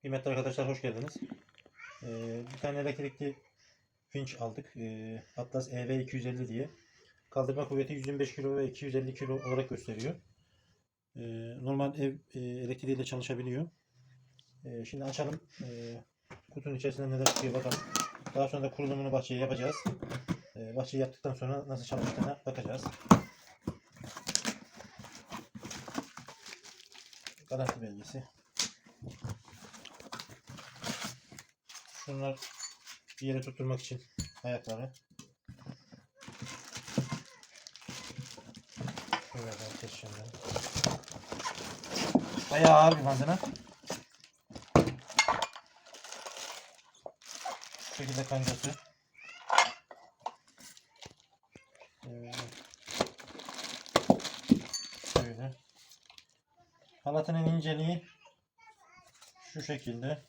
Kıymetli arkadaşlar hoş geldiniz. Ee, bir tane elektrikli vinç aldık. Ee, Atlas EV250 diye. Kaldırma kuvveti 125 kilo ve 250 kilo olarak gösteriyor. Ee, normal ev e, elektriğiyle çalışabiliyor. Ee, şimdi açalım. Ee, kutunun içerisinde neler çıkıyor bakalım. Daha sonra da kurulumunu bahçeye yapacağız. Ee, bahçeyi yaptıktan sonra nasıl çalıştığına bakacağız. Garanti belgesi. Şunlar bir yere tutturmak için ayakları. Şöyle ben ben. Bayağı ağır bir malzeme. Şu şekilde kancası. Ee, Şöyle. Halatının inceliği şu şekilde.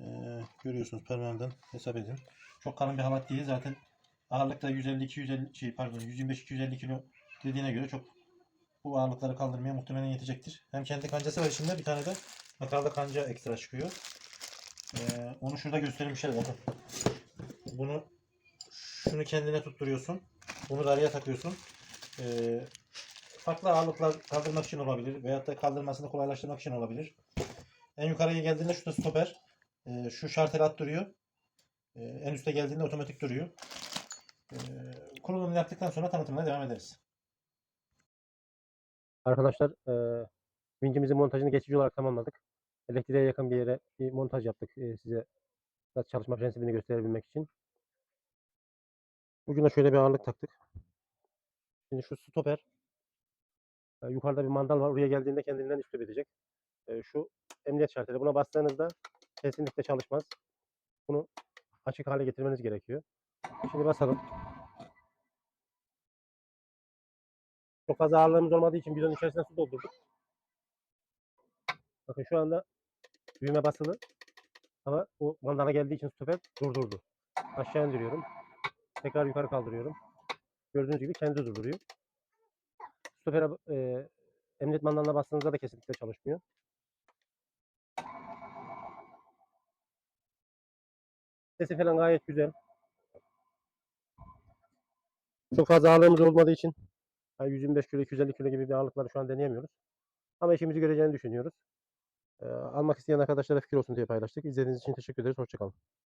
Ee, görüyorsunuz parmağımdan hesap edin. Çok kalın bir halat değil zaten. Ağırlıkta 150 250 şey pardon 125 250 kilo dediğine göre çok bu ağırlıkları kaldırmaya muhtemelen yetecektir. Hem kendi kancası var içinde bir tane de makarlı kanca ekstra çıkıyor. Ee, onu şurada göstermişler bakın. Bunu şunu kendine tutturuyorsun. Bunu karıya takıyorsun. Ee, farklı ağırlıklar kaldırmak için olabilir veyahut da kaldırmasını kolaylaştırmak için olabilir. En yukarıya geldiğinde şurada stoper. Ee, şu şartel attırıyor. Ee, en üste geldiğinde otomatik duruyor. Ee, kurulumunu yaptıktan sonra tanıtımına devam ederiz. Arkadaşlar eee vincimizin montajını geçici olarak tamamladık. Elektriğe yakın bir yere bir montaj yaptık eee, size nasıl çalışma prensibini gösterebilmek için. Ucuna şöyle bir ağırlık taktık. Şimdi şu stoper e, yukarıda bir mandal var. Oraya geldiğinde kendinden stop edecek. E, şu emniyet şarteli. Buna bastığınızda kesinlikle çalışmaz. Bunu açık hale getirmeniz gerekiyor. Şimdi basalım. Çok fazla ağırlığımız olmadığı için bidonun içerisine su doldurduk. Bakın şu anda düğme basılı. Ama bu mandala geldiği için stoper durdurdu. Aşağı indiriyorum. Tekrar yukarı kaldırıyorum. Gördüğünüz gibi kendi durduruyor. Stopere e, emniyet mandalına bastığınızda da kesinlikle çalışmıyor. Sesi falan gayet güzel. Çok fazla ağırlığımız olmadığı için yani 125 kilo, 250 kilo gibi bir ağırlıkları şu an deneyemiyoruz. Ama işimizi göreceğini düşünüyoruz. Ee, almak isteyen arkadaşlara fikir olsun diye paylaştık. İzlediğiniz için teşekkür ederiz. Hoşçakalın.